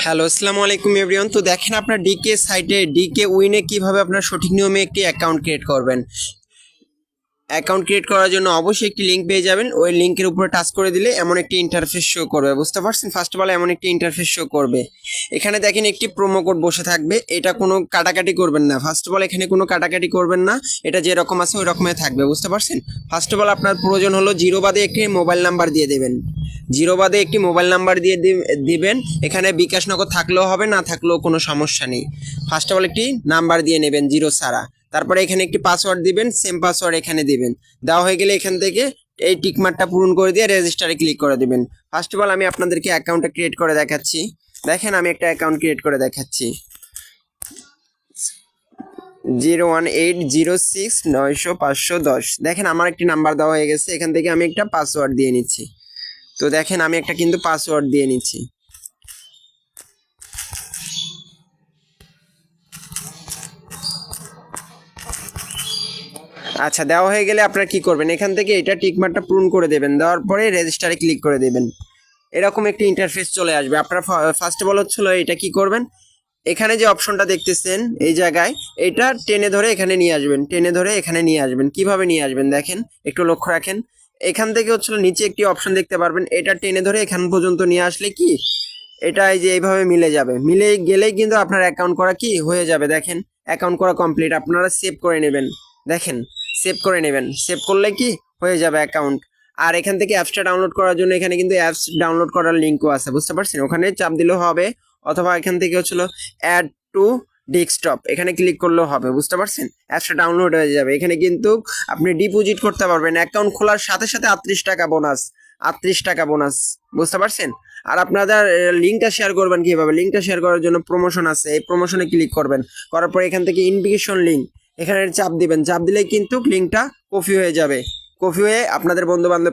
Hello, আসসালামু আলাইকুম everyone তো দেখেন আপনার ডিকে সাইটে ডিকে উইনে কীভাবে আপনার সঠিক নিয়মে একটি অ্যাকাউন্ট ক্রিয়েট করবেন। অ্যাকাউন্ট ক্রিয়েট করার জন্য অবশ্যই একটি লিঙ্ক পেয়ে যাবেন। ওই লিঙ্কের উপরে টাচ করে দিলে এমন একটি ইন্টারফেস শো করবে। বুঝতে পারছেন? ফার্স্ট অফ অল এমন একটি ইন্টারফেস শো করবে। এখানে দেখেন একটি প্রোমো কোড বসে থাকবে। এটা কোনো কাটাকাটি করবেন না। ফার্স্ট অফ অল এখানে কোনো কাটাকাটি করবেন না। এটা যেরকম আছে ওই রকমই থাকবে। বুঝতে পারছেন? ফার্স্ট অফ অল আপনার প্রয়োজন হলো জিরো বাদে একটি মোবাইল নাম্বার দিয়ে দেবেন। জিরো বাদে একটি মোবাইল নাম্বার দিয়ে দিবেন। এখানে বিকাশ নগদ থাকলেও হবে, না থাকলেও কোনো সমস্যা নেই। ফার্স্ট অফ অল একটি নাম্বার দিয়ে নেবেন জিরো ছাড়া। তারপরে এখানে একটি পাসওয়ার্ড দিবেন সেম পাসওয়ার্ড এখানে দিবেন। দেওয়া হয়ে গেলে এখান থেকে এই টিকমার্কটা পূরণ করে দিয়ে রেজিস্টারে ক্লিক করে দিবেন। ফার্স্ট অফ অল আমি আপনাদেরকে অ্যাকাউন্টটা ক্রিয়েট করে দেখাচ্ছি। দেখেন, আমি একটা অ্যাকাউন্ট ক্রিয়েট করে দেখাচ্ছি। Zero one eight zero six নয়শো পাঁচশো দশ। দেখেন, আমার একটি নাম্বার দেওয়া হয়ে গেছে। এখান থেকে আমি একটা পাসওয়ার্ড দিয়ে নিচ্ছি। তো দেখেন আমি একটা কিন্তু পাসওয়ার্ড দিয়ে নিচ্ছি। আচ্ছা দেওয়া হয়ে গেলে আপনারা কি করবেন? এখান থেকে এটা টিকমার্কটা পূরণ করে দেবেন, দেওয়ার পরে রেজিস্টারে ক্লিক করে দেবেন। এরকম একটি ইন্টারফেস চলে আসবে। আপনারা ফার্স্ট অফ হচ্ছিল এটা কি করবেন? এখানে যে অপশনটা দেখতেছেন, এই জায়গায়, এটা টেনে ধরে এখানে নিয়ে আসবেন, টেনে ধরে এখানে নিয়ে আসবেন। কীভাবে নিয়ে আসবেন দেখেন, একটু লক্ষ্য রাখেন। এখান থেকে হচ্ছিল নিচে একটি অপশন দেখতে পারবেন। এটা টেনে ধরে এখান পর্যন্ত নিয়ে আসলে কি? এটা এই যে এইভাবে মিলে যাবে। মিলে গেলেই কিন্তু আপনার অ্যাকাউন্ট করা কি? হয়ে যাবে। দেখেন অ্যাকাউন্ট করা কমপ্লিট আপনারা সেভ করে নেবেন। দেখেন সেভ করে নেবেন। সেভ করলে কি? হয়ে যাবে অ্যাকাউন্ট আর এখান থেকে অ্যাপসটা ডাউনলোড করার জন্য এখানে কিন্তু অ্যাপস ডাউনলোড করার লিঙ্কও আছে, বুঝতে পারছেন? ওখানে চাপ দিলেও হবে। অথবা এখান থেকে হচ্ছিল অ্যাড টু ডেস্কটপ এখানে ক্লিক করলেও হবে, বুঝতে পারছেন? অ্যাপসটা ডাউনলোড হয়ে যাবে। এখানে কিন্তু আপনি ডিপোজিট করতে পারবেন। অ্যাকাউন্ট খোলার সাথে সাথে আটত্রিশ টাকা বোনাস আটত্রিশ টাকা বোনাস বুঝতে পারছেন? আর আপনাদের লিঙ্কটা শেয়ার করবেন কীভাবে? লিঙ্কটা শেয়ার করার জন্য প্রমোশন আছে। এই প্রমোশনে ক্লিক করবেন। করার পরে এখান থেকে ইনভিটেশন লিঙ্ক এখানে চাপ দিবেন। চাপ দিলেই কিন্তু লিঙ্কটা কপি হয়ে যাবে। কপি হয়ে আপনাদের বন্ধু বান্ধব